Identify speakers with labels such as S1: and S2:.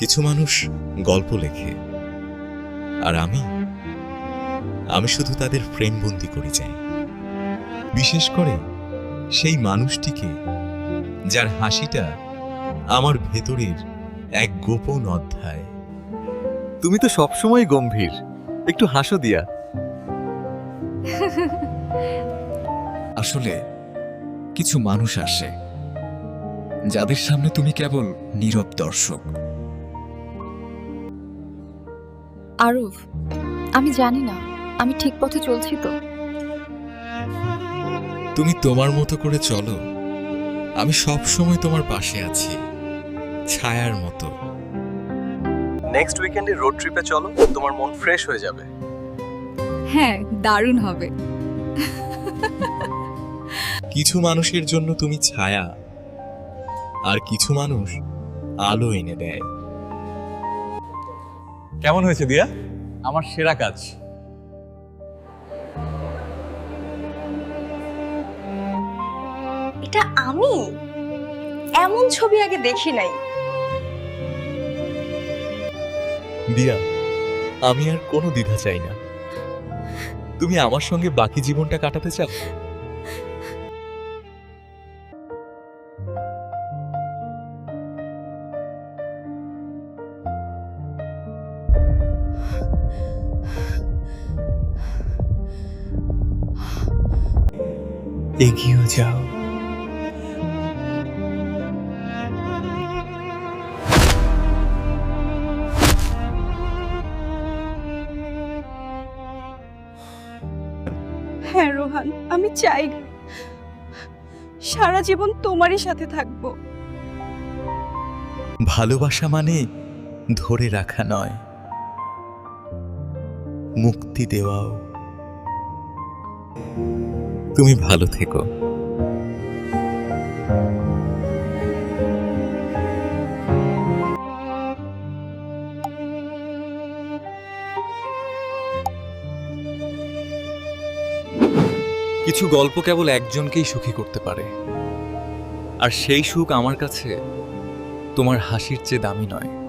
S1: কিছু মানুষ গল্প লেখে। আর আমি? আমি শুধু তাদের ফ্রেমবন্দি করে যাই। বিশেষ করে সেই মানুষটিকে যার হাসিটা আমার ভেতরের এক গোপন অধ্যায়।
S2: তুমি তো সবসময় গম্ভীর। একটু হাসো দিয়া। আসলে কিছু মানুষ আসে যাদের সামনে তুমি কেবল নীরব দর্শক।
S3: আরব আমি জানি না আমি ঠিক পথে চলছি তো।
S1: তুমি তোমার মতো করে চলো। আমি সব সময় তোমার পাশে আছি ছায়ার মতো।
S2: নেক্সট উইকেন্ডে রোড ট্রিপে চলো তোমার মন ফ্রেশ হয়ে যাবে।
S3: হ্যাঁ দারুণ হবে।
S1: কিছু মানুষের জন্য তুমি ছায়া আর কিছু মানুষ আলো এনে দেয়।
S2: কেমন হয়েছে দিয়া? আমার সেরা কাজ।
S4: এটা আমি? এমন ছবি আগে দেখি নাই।
S1: দিয়া আমি আর কোনো দ্বিধা চাই না। তুমি আমার সঙ্গে বাকি জীবনটা কাটাতে চাও? এগিয়ে যাও।
S4: হ্যাঁ রোহান আমি চাই। সারা জীবন তোমারই সাথে থাকব।
S1: ভালোবাসা মানে ধরে রাখা নয় মুক্তি দেওয়াও। তুমি ভালো থেকো।
S2: কিছু গল্প কেবল একজনকেই সুখী করতে পারে। আর সেই সুখ আমার কাছে তোমার হাসির চেয়ে দামি নয়।